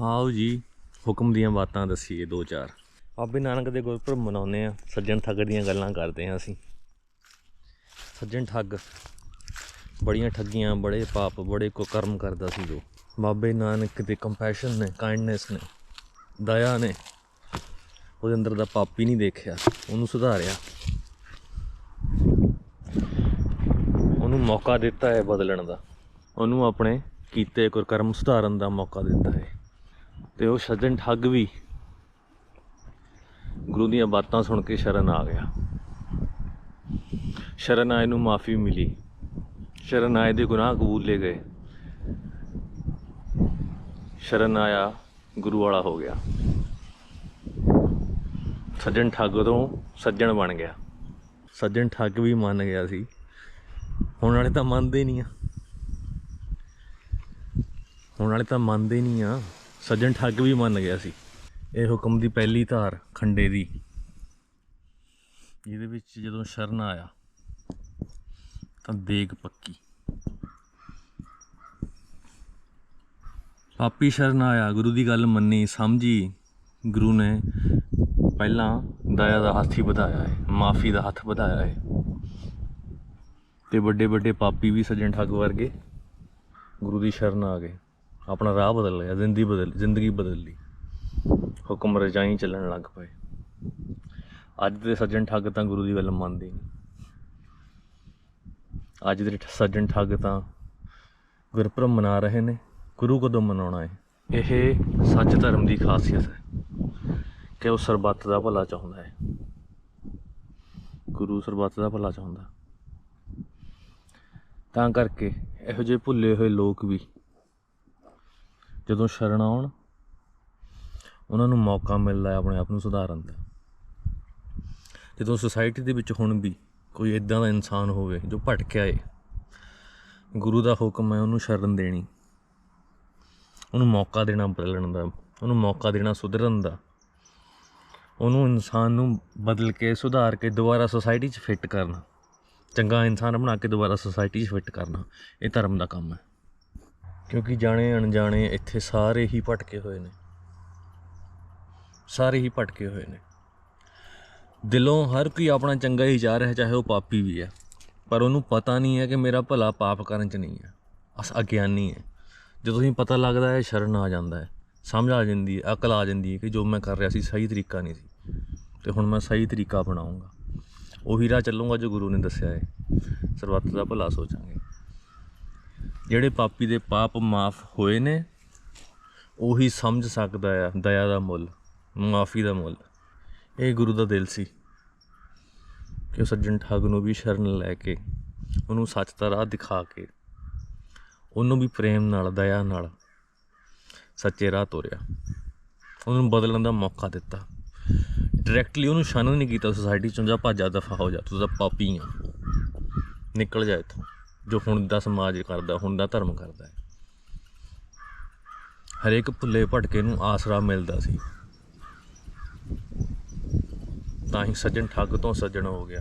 ਆਓ ਜੀ, ਹੁਕਮ ਦੀਆਂ ਬਾਤਾਂ ਦੱਸੀਏ ਦੋ ਚਾਰ। ਬਾਬੇ ਨਾਨਕ ਦੇ ਗੁਰਪੁਰਬ ਮਨਾਉਂਦੇ ਆ ਸੱਜਣ ਠੱਗ ਦੀਆਂ ਗੱਲਾਂ ਕਰਦੇ ਆ ਅਸੀਂ। ਸੱਜਣ ਠੱਗ, ਬੜੀਆਂ ਠੱਗੀਆਂ, ਬੜੇ ਪਾਪ, ਬੜੇ ਕੁਕਰਮ ਕਰਦਾ ਸੀ ਜੋ। ਬਾਬੇ ਨਾਨਕ ਦੇ ਕੰਪੈਸ਼ਨ ਨੇ ਕਾਈਂਡਨੈਸ ਨੇ, ਦਇਆ ਨੇ, ਉਹਦੇ ਅੰਦਰ ਦਾ ਪਾਪ ਹੀ ਨਹੀਂ ਦੇਖਿਆ, ਉਹਨੂੰ ਸੁਧਾਰਿਆ। ਉਹਨੂੰ ਮੌਕਾ ਦਿੱਤਾ ਹੈ ਬਦਲਣ ਦਾ। ਉਹਨੂੰ ਆਪਣੇ ਕੀਤੇ ਕੁਕਰਮ ਸੁਧਾਰਨ ਦਾ ਮੌਕਾ ਦਿੱਤਾ ਹੈ। ਤੇ ਉਹ ਸੱਜਣ ਠੱਗ ਵੀ ਗੁਰੂ ਦੀਆਂ ਬਾਤਾਂ ਸੁਣ ਕੇ ਸ਼ਰਨ ਆ ਗਿਆ। ਸ਼ਰਨ ਆਏ ਨੂੰ ਮਾਫੀ ਮਿਲੀ। ਸ਼ਰਨ ਆਏ ਦੇ ਗੁਨਾਹ ਕਬੂਲੇ ਗਏ। ਸ਼ਰਨ ਆਇਆ, ਗੁਰੂ ਵਾਲਾ ਹੋ ਗਿਆ। ਸੱਜਣ ਠੱਗ ਤੋਂ ਸੱਜਣ ਬਣ ਗਿਆ। ਸੱਜਣ ਠੱਗ ਵੀ ਮੰਨ ਗਿਆ ਸੀ। ਹੁਣ ਵਾਲੇ ਤਾਂ ਮੰਨਦੇ ਨਹੀਂ ਆ। ਹੁਣ ਵਾਲੇ ਤਾਂ ਮੰਨਦੇ ਨਹੀਂ ਆ। ਸੱਜਣ ਠੱਗ ਵੀ ਮੰਨ ਗਿਆ ਸੀ। ਇਹ ਹੁਕਮ ਦੀ ਪਹਿਲੀ ਧਾਰ ਖੰਡੇ ਦੀ। ਜਿਹਦੇ ਵਿੱਚ ਜਦੋਂ ਸ਼ਰਨ ਆਇਆ, ਤਾਂ ਦੇਗ ਪੱਕੀ। ਪਾਪੀ ਸ਼ਰਨ ਆਇਆ, ਗੁਰੂ ਦੀ ਗੱਲ ਮੰਨੀ, ਸਮਝੀ। ਗੁਰੂ ਨੇ ਪਹਿਲਾਂ ਦਇਆ ਦਾ ਹੱਥ ਹੀ ਵਧਾਇਆ ਹੈ, ਮਾਫੀ ਦਾ ਹੱਥ ਵਧਾਇਆ ਹੈ। ਤੇ ਵੱਡੇ ਵੱਡੇ ਪਾਪੀ ਵੀ ਸੱਜਣ ਠੱਗ ਵਰਗੇ ਗੁਰੂ ਦੀ ਸ਼ਰਨ ਆ ਗਏ। ਆਪਣਾ ਰਾਹ ਬਦਲ ਲਿਆ, ਜ਼ਿੰਦਗੀ ਬਦਲ ਜ਼ਿੰਦਗੀ ਬਦਲ ਲਈ। ਹੁਕਮ ਰਜਾਈ ਚੱਲਣ ਲੱਗ ਪਏ। ਅੱਜ ਦੇ ਸੱਜਣ ਠੱਗ ਤਾਂ ਗੁਰੂ ਦੀ ਗੱਲ ਮੰਨਦੇ ਨਹੀਂ ਅੱਜ ਦੇ ਸੱਜਣ ਠੱਗ ਤਾਂ ਗੁਰਪੁਰਬ ਮਨਾ ਰਹੇ ਨੇ, ਗੁਰੂ ਕਦੋਂ ਮਨਾਉਣਾ ਹੈ ਇਹ ਸੱਚ ਧਰਮ ਦੀ ਖਾਸੀਅਤ ਹੈ ਕਿ ਉਹ ਸਰਬੱਤ ਦਾ ਭਲਾ ਚਾਹੁੰਦਾ ਹੈ। ਗੁਰੂ ਸਰਬੱਤ ਦਾ ਭਲਾ ਚਾਹੁੰਦਾ। ਤਾਂ ਕਰਕੇ ਇਹੋ ਜਿਹੇ ਭੁੱਲੇ ਹੋਏ ਲੋਕ ਵੀ ਜਦੋਂ ਸ਼ਰਨ ਆਉਣ, ਉਹਨਾਂ ਨੂੰ ਮੌਕਾ ਮਿਲਦਾ ਹੈ ਆਪਣੇ ਆਪ ਨੂੰ ਸੁਧਾਰਨ ਦਾ। ਜਦੋਂ ਸੁਸਾਇਟੀ ਦੇ ਵਿੱਚ ਹੁਣ ਵੀ ਕੋਈ ਇਦਾਂ ਦਾ ਇਨਸਾਨ ਹੋਵੇ ਜੋ ਭਟਕਿਆ ਏ, ਗੁਰੂ ਦਾ ਹੁਕਮ ਹੈ ਉਹਨੂੰ ਸ਼ਰਨ ਦੇਣੀ। ਉਹਨੂੰ ਮੌਕਾ ਦੇਣਾ ਬਦਲਣ ਦਾ, ਉਹਨੂੰ ਮੌਕਾ ਦੇਣਾ ਸੁਧਰਨ ਦਾ। ਉਹਨੂੰ ਇਨਸਾਨ ਨੂੰ ਬਦਲ ਕੇ, ਸੁਧਾਰ ਕੇ ਦੁਬਾਰਾ ਸੁਸਾਇਟੀ 'ਚ ਫਿੱਟ ਕਰਨਾ। ਚੰਗਾ ਇਨਸਾਨ ਬਣਾ ਕੇ ਦੁਬਾਰਾ ਸੁਸਾਇਟੀ 'ਚ ਫਿੱਟ ਕਰਨਾ। ਇਹ ਧਰਮ ਦਾ ਕੰਮ ਹੈ। ਕਿਉਂਕਿ ਜਾਣੇ ਅਣਜਾਣੇ ਇੱਥੇ ਸਾਰੇ ਹੀ ਭਟਕੇ ਹੋਏ ਨੇ। ਸਾਰੇ ਹੀ ਭਟਕੇ ਹੋਏ ਨੇ। ਦਿਲੋਂ ਹਰ ਕੋਈ ਆਪਣਾ ਚੰਗਾ ਹੀ ਚਾਹ ਰਿਹਾ, ਚਾਹੇ ਉਹ ਪਾਪੀ ਵੀ ਹੈ। ਪਰ ਉਹਨੂੰ ਪਤਾ ਨਹੀਂ ਹੈ ਕਿ ਮੇਰਾ ਭਲਾ ਪਾਪ ਕਰਨ 'ਚ ਨਹੀਂ ਹੈ। ਅਸ ਅਗਿਆਨੀ ਹੈ। ਜਦੋਂ ਹੀ ਪਤਾ ਲੱਗਦਾ ਹੈ, ਸ਼ਰਨ ਆ ਜਾਂਦਾ ਹੈ। ਸਮਝ ਆ ਜਾਂਦੀ ਹੈ, ਅਕਲ ਆ ਜਾਂਦੀ ਹੈ ਕਿ ਜੋ ਮੈਂ ਕਰ ਰਿਹਾ ਸੀ ਸਹੀ ਤਰੀਕਾ ਨਹੀਂ ਸੀ। ਤੇ ਹੁਣ ਮੈਂ ਸਹੀ ਤਰੀਕਾ ਅਪਣਾਉਂਗਾ। ਉਹੀ ਰਾਹ ਚੱਲੂੰਗਾ ਜੋ ਗੁਰੂ ਨੇ ਦੱਸਿਆ ਹੈ। ਸਰਬੱਤ ਦਾ ਭਲਾ ਸੋਚਾਂਗੇ। ਜਿਹੜੇ ਪਾਪੀ ਦੇ ਪਾਪ ਮਾਫ ਹੋਏ ਨੇ, ਉਹੀ ਸਮਝ ਸਕਦਾ ਆ, ਦਇਆ ਦਾ ਮੁੱਲ, ਮਾਫੀ ਦਾ ਮੁੱਲ। ਇਹ ਗੁਰੂ ਦਾ ਦਿਲ ਸੀ ਕਿ ਉਹ ਸੱਜਣ ਠੱਗ ਨੂੰ ਵੀ ਸ਼ਰਨ ਲੈ ਕੇ, ਉਹਨੂੰ ਸੱਚ ਦਾ ਰਾਹ ਦਿਖਾ ਕੇ, ਉਹਨੂੰ ਵੀ ਪ੍ਰੇਮ ਨਾਲ, ਦਇਆ ਨਾਲ ਸੱਚੇ ਰਾਹ ਤੋਰਿਆ। ਉਹਨੂੰ ਬਦਲਣ ਦਾ ਮੌਕਾ ਦਿੱਤਾ। ਡਾਇਰੈਕਟਲੀ ਉਹਨੂੰ ਸ਼ਨ ਨਹੀਂ ਕੀਤਾ ਸੋਸਾਇਟੀ ਚੋਂ ਜਾ ਭਾਜਾ ਦਫਾ ਹੋ ਜਾ, ਤੂੰ ਤਾਂ ਪਾਪੀ ਆ। ਨਿਕਲ ਜਾ ਇੱਥੋਂ। ਜੋ ਹੁਣ ਦਾ ਸਮਾਜ ਕਰਦਾ, ਹੁਣ ਦਾ ਧਰਮ ਕਰਦਾ ਹੈ। ਹਰੇਕ ਭੁੱਲੇ ਭਟਕੇ ਨੂੰ ਆਸਰਾ ਮਿਲਦਾ ਸੀ। ਤਾਂ ਹੀ ਸੱਜਣ ਠੱਗ ਤੋਂ ਸੱਜਣ ਹੋ ਗਿਆ।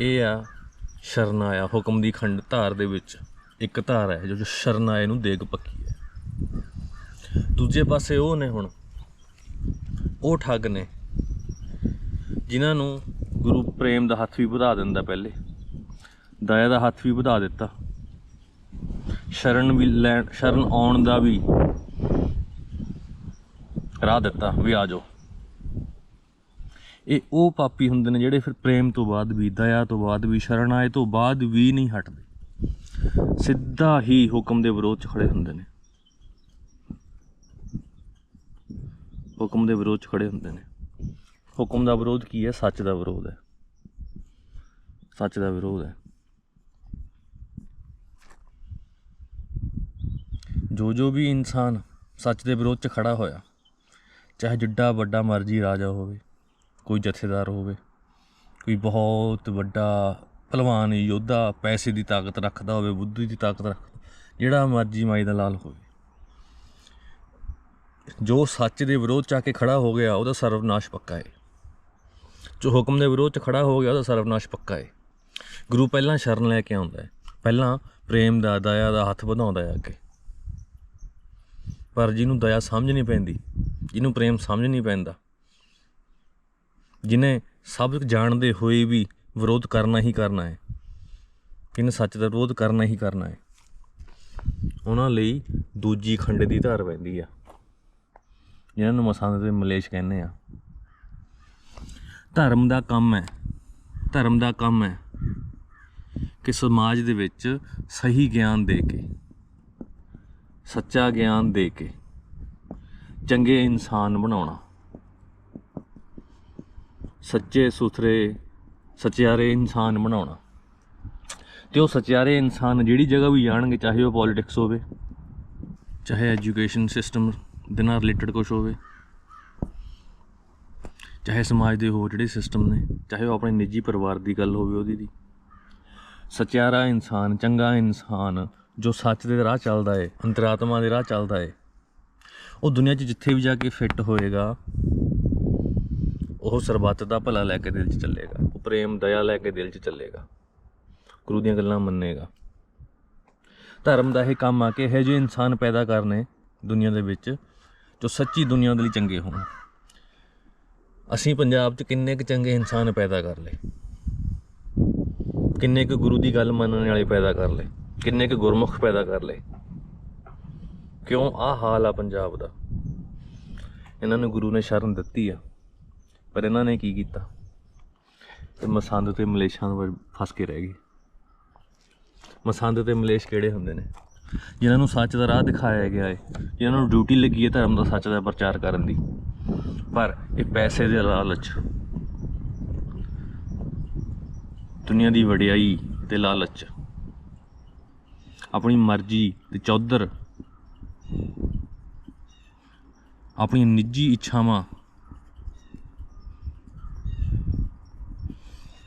ਇਹ ਆ ਸ਼ਰਨ ਆਇਆ ਹੁਕਮ ਦੀ ਖੰਡ ਧਾਰ ਦੇ ਵਿੱਚ ਇੱਕ ਧਾਰ ਹੈ, ਜੋ ਸ਼ਰਨ ਆਏ ਨੂੰ ਦੇਗ ਪੱਕੀ ਹੈ। ਦੂਜੇ ਪਾਸੇ ਉਹ ਨੇ ਹੁਣ, ਉਹ ਠੱਗ ਨੇ, ਜਿਨ੍ਹਾਂ ਨੂੰ ਗੁਰੂ ਪ੍ਰੇਮ ਦਾ ਹੱਥ ਵੀ ਵਧਾ ਦਿੰਦਾ ਪਹਿਲੇ। ਦਇਆ ਦਾ ਹੱਥ ਵੀ ਵਧਾ ਦਿੱਤਾ। ਸ਼ਰਨ ਵੀ ਲੈਣ, ਸ਼ਰਨ ਆਉਣ ਦਾ ਵੀ ਰਾਹ ਦਿੱਤਾ ਵੀ ਆ ਜਾਓ। ਇਹ ਉਹ ਪਾਪੀ ਹੁੰਦੇ ਨੇ ਜਿਹੜੇ ਫਿਰ ਪ੍ਰੇਮ ਤੋਂ ਬਾਅਦ ਵੀ, ਦਇਆ ਤੋਂ ਬਾਅਦ ਵੀ ਸ਼ਰਨ ਆਏ ਤੋਂ ਬਾਅਦ ਵੀ ਨਹੀਂ ਹਟਦੇ। ਸਿੱਧਾ ਹੀ ਹੁਕਮ ਦੇ ਵਿਰੋਧ 'ਚ ਖੜੇ ਹੁੰਦੇ ਨੇ। ਹੁਕਮ ਦੇ ਵਿਰੋਧ 'ਚ ਖੜੇ ਹੁੰਦੇ ਨੇ। ਹੁਕਮ ਦਾ ਵਿਰੋਧ ਕੀ ਹੈ? ਸੱਚ ਦਾ ਵਿਰੋਧ ਹੈ। ਸੱਚ ਦਾ ਵਿਰੋਧ ਹੈ। ਜੋ ਜੋ ਵੀ ਇਨਸਾਨ ਸੱਚ ਦੇ ਵਿਰੋਧ 'ਚ ਖੜਾ ਹੋਇਆ, ਚਾਹੇ ਜਿੱਡਾ ਵੱਡਾ ਮਰਜ਼ੀ ਰਾਜਾ ਹੋਵੇ, ਕੋਈ ਜਥੇਦਾਰ ਹੋਵੇ, ਕੋਈ ਬਹੁਤ ਵੱਡਾ ਭਲਵਾਨ, ਯੋਧਾ, ਪੈਸੇ ਦੀ ਤਾਕਤ ਰੱਖਦਾ ਹੋਵੇ, ਬੁੱਧੀ ਦੀ ਤਾਕਤ ਰੱਖਦਾ ਜਿਹੜਾ ਮਰਜ਼ੀ ਮਾਈ ਦਾ ਲਾਲ ਹੋਵੇ। ਜੋ ਸੱਚ ਦੇ ਵਿਰੋਧ ਚ ਆ ਕੇ ਖੜਾ ਹੋ ਗਿਆ, ਉਹਦਾ ਸਰਵਨਾਸ਼ ਪੱਕਾ ਹੈ। ਜੋ ਹੁਕਮ ਦੇ ਵਿਰੋਧ ਚ ਖੜਾ ਹੋ ਗਿਆ, ਉਹਦਾ ਸਰਵਨਾਸ਼ ਪੱਕਾ ਹੈ ਗੁਰੂ ਪਹਿਲਾਂ ਸ਼ਰਨ ਲੈ ਕੇ ਆਉਂਦਾ ਹੈ ਪਹਿਲਾਂ ਪ੍ਰੇਮ ਦਾ, ਦਇਆ ਦਾ ਹੱਥ ਵਧਾਉਂਦਾ ਹੈ ਅੱਗੇ। ਪਰ ਜਿਹਨੂੰ ਦਇਆ ਸਮਝ ਨਹੀਂ ਪੈਂਦੀ, ਜਿਹਨੂੰ ਪ੍ਰੇਮ ਸਮਝ ਨਹੀਂ ਪੈਂਦਾ ਜਿਨੇ ਸਭ ਜਾਣਦੇ ਹੋਏ ਵੀ ਵਿਰੋਧ ਕਰਨਾ ਹੀ ਕਰਨਾ ਹੈ ਕਿਨ ਸੱਚ ਦਾ ਵਿਰੋਧ ਕਰਨਾ ਹੀ ਕਰਨਾ ਹੈ ਉਹਨਾਂ ਲਈ ਦੂਜੀ ਖੰਡ ਦੀ ਧਾਰ ਪੈਂਦੀ ਆ। ਜਿਹਨਾਂ ਨੂੰ ਮਸੰਦ ਤੇ ਮਲੇਸ਼ ਕਹਿੰਦੇ ਆ। ਧਰਮ ਦਾ ਕੰਮ ਹੈ, ਧਰਮ ਦਾ ਕੰਮ ਹੈ ਕਿ ਸਮਾਜ ਦੇ ਵਿੱਚ ਸਹੀ ਗਿਆਨ ਦੇ ਕੇ, ਸੱਚਾ ਗਿਆਨ ਦੇ ਕੇ ਚੰਗੇ ਇਨਸਾਨ ਬਣਾਉਣਾ। ਸੱਚੇ ਸੁਥਰੇ, ਸੱਚਿਆਰੇ ਇਨਸਾਨ ਬਣਾਉਣਾ। ਤੇ ਉਹ ਸੱਚਿਆਰੇ ਇਨਸਾਨ ਜਿਹੜੀ ਜਗ੍ਹਾ ਵੀ ਜਾਣਗੇ, ਚਾਹੇ ਉਹ ਪੋਲਿਟਿਕਸ ਹੋਵੇ, ਚਾਹੇ ਐਜੂਕੇਸ਼ਨ ਸਿਸਟਮ ਦੇ ਨਾਲ ਰਿਲੇਟਡ ਕੁਝ ਹੋਵੇ ਚਾਹੇ ਸਮਾਜ ਦੇ ਹੋਰ ਜਿਹੜੇ ਸਿਸਟਮ ਨੇ, ਚਾਹੇ ਉਹ ਆਪਣੇ ਨਿੱਜੀ ਪਰਿਵਾਰ ਦੀ ਗੱਲ ਹੋਵੇ ਉਹਦੀ ਦੀ। ਸਚਿਆਰਾ ਇਨਸਾਨ, ਚੰਗਾ ਇਨਸਾਨ, ਜੋ ਸੱਚ ਦੇ ਰਾਹ ਚੱਲਦਾ ਏ, ਅੰਤਰਾਤਮਾ ਦੇ ਰਾਹ ਚੱਲਦਾ ਏ, ਉਹ ਦੁਨੀਆ 'ਚ ਜਿੱਥੇ ਵੀ ਜਾ ਕੇ ਫਿੱਟ ਹੋਏਗਾ, ਉਹ ਸਰਬੱਤ ਦਾ ਭਲਾ ਲੈ ਕੇ ਦਿਲ 'ਚ ਚੱਲੇਗਾ, ਉਹ ਪ੍ਰੇਮ, ਦਇਆ ਲੈ ਕੇ ਦਿਲ 'ਚ ਚੱਲੇਗਾ, ਗੁਰੂ ਦੀਆਂ ਗੱਲਾਂ ਮੰਨੇਗਾ। ਧਰਮ ਦਾ ਇਹ ਕੰਮ ਆ ਕਿ ਇਹੋ ਜਿਹੇ ਇਨਸਾਨ ਪੈਦਾ ਕਰਨੇ ਦੁਨੀਆ ਦੇ ਵਿੱਚ ਜੋ ਸੱਚੀ ਦੁਨੀਆ ਦੇ ਲਈ ਚੰਗੇ ਹੋਣ। ਅਸੀਂ ਪੰਜਾਬ 'ਚ ਕਿੰਨੇ ਕੁ ਚੰਗੇ ਇਨਸਾਨ ਪੈਦਾ ਕਰ ਲਏ? ਕਿੰਨੇ ਕੁ ਗੁਰੂ ਦੀ ਗੱਲ ਮੰਨਣ ਵਾਲੇ ਪੈਦਾ ਕਰ ਲਏ? ਕਿੰਨੇ ਕੁ ਗੁਰਮੁਖ ਪੈਦਾ ਕਰ ਲਏ? ਕਿਉਂ ਆ ਹਾਲ ਆ ਪੰਜਾਬ ਦਾ? ਇਹਨਾਂ ਨੂੰ ਗੁਰੂ ਨੇ ਸ਼ਰਨ ਦਿੱਤੀ ਆ, ਪਰ ਇਹਨਾਂ ਨੇ ਕੀ ਕੀਤਾ? ਤੇ ਮਸੰਦ ਤੇ ਮਲੇਸ਼ਾਂ ਵਿੱਚ ਫਸ ਕੇ ਰਹਿ ਗਏ। ਮਸੰਦ ਤੇ ਮਲੇਸ਼ ਕਿਹੜੇ ਹੁੰਦੇ ਨੇ? ਜਿਨ੍ਹਾਂ ਨੂੰ ਸੱਚ ਦਾ ਰਾਹ ਦਿਖਾਇਆ ਗਿਆ ਹੈ ਜਿਨ੍ਹਾਂ ਨੂੰ ਡਿਊਟੀ ਲੱਗੀ ਹੈ ਧਰਮ ਦਾ ਸੱਚ ਦਾ ਪ੍ਰਚਾਰ ਕਰਨ ਦੀ। ਪਰ ਇਹ ਪੈਸੇ ਦੇ ਲਾਲਚ। ਦੁਨੀਆ ਦੀ ਵਡਿਆਈ ਤੇ ਲਾਲਚ। ਆਪਣੀ ਮਰਜ਼ੀ ਤੇ ਚੌਧਰ। ਆਪਣੀ ਨਿੱਜੀ ਇੱਛਾਵਾਂ।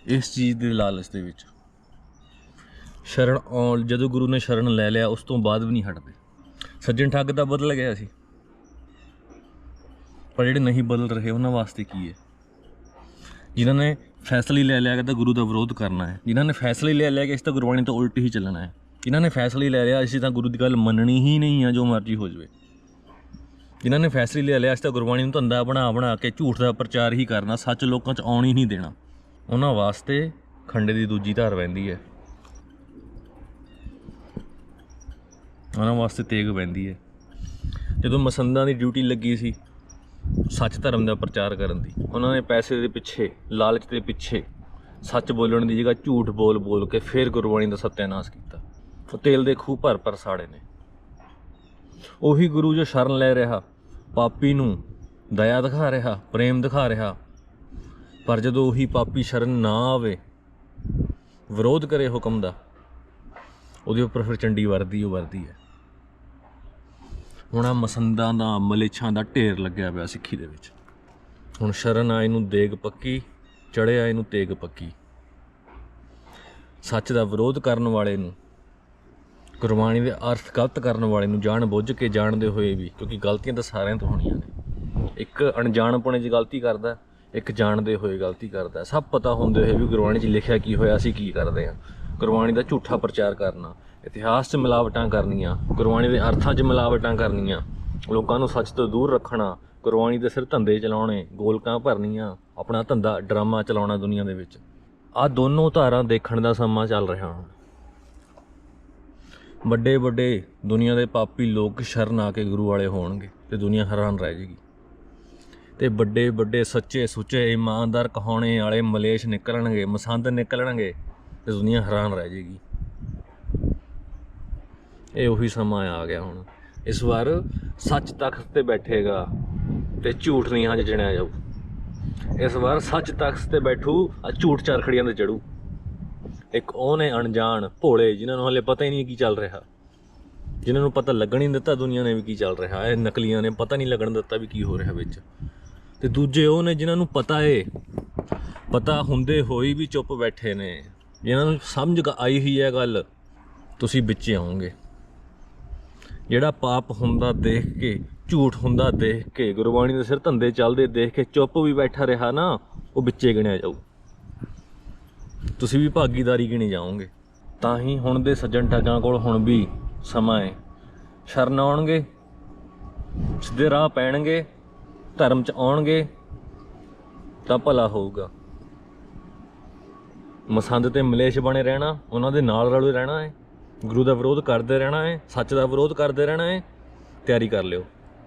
ਇਸ ਚੀਜ਼ ਦੇ ਲਾਲਚ ਦੇ ਵਿੱਚ। ਸ਼ਰਨ ਆਉਣ ਜਦੋਂ ਗੁਰੂ ਨੇ ਸ਼ਰਨ ਲੈ ਲਿਆ, ਉਸ ਤੋਂ ਬਾਅਦ ਵੀ ਨਹੀਂ ਹਟਦੇ। ਸੱਜਣ ਠੱਗ ਦਾ ਬਦਲ ਗਿਆ ਸੀ। ਪਰ ਜਿਹੜੇ ਨਹੀਂ ਬਦਲ ਰਹੇ ਉਹਨਾਂ ਵਾਸਤੇ ਕੀ ਹੈ? ਜਿਨ੍ਹਾਂ ਨੇ ਫੈਸਲੇ ਲੈ ਲਿਆ ਕਿ ਤਾਂ ਗੁਰੂ ਦਾ ਵਿਰੋਧ ਕਰਨਾ ਹੈ, ਜਿਨ੍ਹਾਂ ਨੇ ਫੈਸਲੇ ਲੈ ਲਿਆ ਕਿ ਇਸ ਤਾਂ ਗੁਰਬਾਣੀ ਤੋਂ ਉਲਟ ਹੀ ਚੱਲਣਾ ਹੈ, ਜਿਨ੍ਹਾਂ ਨੇ ਫੈਸਲੇ ਲੈ ਲਿਆ ਅਸੀਂ ਤਾਂ ਗੁਰੂ ਦੀ ਗੱਲ ਮੰਨਣੀ ਹੀ ਨਹੀਂ ਆ ਜੋ ਮਰਜ਼ੀ ਹੋ ਜਾਵੇ। ਜਿਨ੍ਹਾਂ ਨੇ ਫੈਸਲੇ ਲੈ ਲਿਆ ਅਸੀਂ ਤਾਂ ਗੁਰਬਾਣੀ ਨੂੰ ਧੰਦਾ ਬਣਾ ਬਣਾ ਕੇ ਝੂਠ ਦਾ ਪ੍ਰਚਾਰ ਹੀ ਕਰਨਾ, ਸੱਚ ਲੋਕਾਂ 'ਚ ਆਉਣ ਹੀ ਨਹੀਂ ਦੇਣਾ। ਉਹਨਾਂ ਵਾਸਤੇ ਖੰਡੇ ਦੀ ਦੂਜੀ ਧਾਰ ਪੈਂਦੀ ਹੈ। ਉਹਨਾਂ ਵਾਸਤੇ ਤੇਗ ਪੈਂਦੀ ਹੈ। ਜਦੋਂ ਮਸੰਦਾਂ ਦੀ ਡਿਊਟੀ ਲੱਗੀ ਸੀ ਸੱਚ ਧਰਮ ਦਾ ਪ੍ਰਚਾਰ ਕਰਨ ਦੀ। ਉਹਨਾਂ ਨੇ ਪੈਸੇ ਦੇ ਪਿੱਛੇ, ਲਾਲਚ ਦੇ ਪਿੱਛੇ ਸੱਚ ਬੋਲਣ ਦੀ ਜਗ੍ਹਾ ਝੂਠ ਬੋਲ ਬੋਲ ਕੇ ਫਿਰ ਗੁਰਬਾਣੀ ਦਾ ਸਤਿਆਨਾਸ਼ ਕੀਤਾ। ਤੇਲ ਦੇ ਖੂਹ ਭਰ ਭਰ ਸਾੜੇ ਨੇ। ਉਹੀ ਗੁਰੂ ਜੋ ਸ਼ਰਨ ਲੈ ਰਿਹਾ, ਪਾਪੀ ਨੂੰ ਦਇਆ ਦਿਖਾ ਰਿਹਾ, ਪ੍ਰੇਮ ਦਿਖਾ ਰਿਹਾ, ਪਰ ਜਦੋਂ ਉਹੀ ਪਾਪੀ ਸ਼ਰਨ ਨਾ ਆਵੇ, ਵਿਰੋਧ ਕਰੇ ਹੁਕਮ ਦਾ, ਉਹਦੇ ਉੱਪਰ ਫਿਰ ਚੰਡੀ ਵਰਦੀ, ਉਹ ਵਰਦੀ ਹੈ। ਹੁਣ ਆ ਮਸੰਦਾਂ ਦਾ, ਮਲੇਛਾਂ ਦਾ ਢੇਰ ਲੱਗਿਆ ਪਿਆ ਸਿੱਖੀ ਦੇ ਵਿੱਚ। ਹੁਣ ਸ਼ਰਨ ਆਏ ਨੂੰ ਦੇਗ ਪੱਕੀ ਚੜਿਆ ਇਹਨੂੰ ਤੇਗ ਪੱਕੀ। ਸੱਚ ਦਾ ਵਿਰੋਧ ਕਰਨ ਵਾਲੇ ਨੂੰ ਗੁਰਬਾਣੀ ਦੇ ਅਰਥ ਗਲਤ ਕਰਨ ਵਾਲੇ ਨੂੰ ਜਾਣ ਬੁੱਝ ਕੇ ਜਾਣਦੇ ਹੋਏ ਵੀ, ਕਿਉਂਕਿ ਗਲਤੀਆਂ ਤਾਂ ਸਾਰਿਆਂ ਤੋਂ ਹੋਣੀਆਂ ਨੇ। ਇੱਕ ਅਣਜਾਣਪੁਣੇ 'ਚ ਗਲਤੀ ਕਰਦਾ, ਇੱਕ ਜਾਣਦੇ ਹੋਏ ਗਲਤੀ ਕਰਦਾ। ਸਭ ਪਤਾ ਹੁੰਦੇ ਹੋਏ ਵੀ ਗੁਰਬਾਣੀ 'ਚ ਲਿਖਿਆ ਕੀ ਹੋਇਆ, ਅਸੀਂ ਕੀ ਕਰਦੇ ਹਾਂ। ਗੁਰਬਾਣੀ ਦਾ ਝੂਠਾ ਪ੍ਰਚਾਰ ਕਰਨਾ ਇਤਿਹਾਸ 'ਚ ਮਿਲਾਵਟਾਂ ਕਰਨੀਆਂ, ਗੁਰਬਾਣੀ ਦੇ ਅਰਥਾਂ 'ਚ ਮਿਲਾਵਟਾਂ ਕਰਨੀਆਂ, ਲੋਕਾਂ ਨੂੰ ਸੱਚ ਤੋਂ ਦੂਰ ਰੱਖਣਾ, ਗੁਰਬਾਣੀ ਦੇ ਸਿਰ ਧੰਦੇ ਚਲਾਉਣੇ, ਗੋਲਕਾਂ ਭਰਨੀਆਂ, ਆਪਣਾ ਧੰਦਾ ਡਰਾਮਾ ਚਲਾਉਣਾ ਦੁਨੀਆ ਦੇ ਵਿੱਚ। ਆ ਦੋਨੋਂ ਧਾਰਾਂ ਦੇਖਣ ਦਾ ਸਮਾਂ ਚੱਲ ਰਿਹਾ ਹੁਣ। ਵੱਡੇ ਵੱਡੇ ਦੁਨੀਆ ਦੇ ਪਾਪੀ ਲੋਕ ਸ਼ਰਨ ਆ ਕੇ ਗੁਰੂ ਵਾਲੇ ਹੋਣਗੇ ਤੇ ਦੁਨੀਆ ਹੈਰਾਨ ਰਹਿ ਜਾਏਗੀ ਤੇ ਵੱਡੇ ਵੱਡੇ ਸੱਚੇ ਸੁੱਚੇ ਇਮਾਨਦਾਰ ਕਹਾਉਣੇ ਵਾਲੇ ਮਲੇਸ਼ ਨਿਕਲਣਗੇ, ਮਸੰਦ ਨਿਕਲਣਗੇ ਤੇ ਦੁਨੀਆ ਹੈਰਾਨ ਰਹਿ ਜਾਏਗੀ ਇਹ ਉਹੀ ਸਮਾਂ ਆ ਗਿਆ ਹੁਣ। ਇਸ ਵਾਰ ਸੱਚ ਤਖਤ ਤੇ ਬੈਠੇਗਾ ਤੇ ਝੂਠ ਨਹੀਂ ਹਾਂ ਜਣਿਆ ਜਾਊ। ਇਸ ਵਾਰ ਸੱਚ ਤਖਤ ਤੇ ਬੈਠੂ, ਆ ਝੂਠ ਚਰਖੜੀਆਂ ਤੇ ਚੜੂ। ਇੱਕ ਉਹ ਨੇ ਅਣਜਾਣ ਭੋਲੇ ਜਿਨ੍ਹਾਂ ਨੂੰ ਹਲੇ ਪਤਾ ਹੀ ਨਹੀਂ ਕੀ ਚੱਲ ਰਿਹਾ। ਜਿਨ੍ਹਾਂ ਨੂੰ ਪਤਾ ਲੱਗਣ ਹੀ ਨਹੀਂ ਦਿੱਤਾ ਦੁਨੀਆ ਨੇ ਵੀ ਕੀ ਚੱਲ ਰਿਹਾ। ਇਹ ਨਕਲੀਆਂ ਨੇ ਪਤਾ ਨਹੀਂ ਲੱਗਣ ਦਿੱਤਾ ਵੀ ਕੀ ਹੋ ਰਿਹਾ ਵਿੱਚ। ਤੇ ਦੂਜੇ ਉਹ ਨੇ ਜਿਨ੍ਹਾਂ ਨੂੰ ਪਤਾ ਏ, ਪਤਾ ਹੁੰਦੇ ਹੋਈ ਵੀ ਚੁੱਪ ਬੈਠੇ ਨੇ। ਜਿਨ੍ਹਾਂ ਨੂੰ ਸਮਝ ਆਈ ਹੀ ਹੈ ਗੱਲ, ਤੁਸੀਂ ਵਿੱਚ ਆਉਂਗੇ ਜਿਹੜਾ ਪਾਪ ਹੁੰਦਾ ਦੇਖ ਕੇ, ਝੂਠ ਹੁੰਦਾ ਦੇਖ ਕੇ, ਗੁਰਬਾਣੀ ਦੇ ਸਿਰ ਧੰਦੇ ਚੱਲਦੇ ਦੇਖ ਕੇ ਚੁੱਪ ਵੀ ਬੈਠਾ ਰਿਹਾ ਨਾ, ਉਹ ਵਿੱਚੇ ਗਿਣਿਆ ਜਾਊ। ਤੁਸੀਂ ਵੀ ਭਾਗੀਦਾਰੀ ਗਿਣੇ ਜਾਓਗੇ। ਤਾਂ ਹੀ ਹੁਣ ਦੇ ਸੱਜਣ ਠੱਗਾਂ ਕੋਲ ਹੁਣ ਵੀ ਸਮਾਂ ਹੈ। ਸ਼ਰਨ ਆਉਣਗੇ, ਸਿੱਧੇ ਰਾਹ ਪੈਣਗੇ, ਧਰਮ 'ਚ ਆਉਣਗੇ, ਤਾਂ ਭਲਾ ਹੋਊਗਾ। ਮਸੰਦ ਤੇ ਮਲੇਸ਼ ਬਣੇ ਰਹਿਣਾ, ਉਹਨਾਂ ਦੇ ਨਾਲ ਰਲੇ ਰਹਿਣਾ ਹੈ। ਗੁਰੂ ਦਾ ਵਿਰੋਧ ਕਰਦੇ ਰਹਿਣਾ ਹੈ, ਸੱਚ ਦਾ ਵਿਰੋਧ ਕਰਦੇ ਰਹਿਣਾ ਹੈ, ਤਿਆਰੀ ਕਰ ਲਿਓ।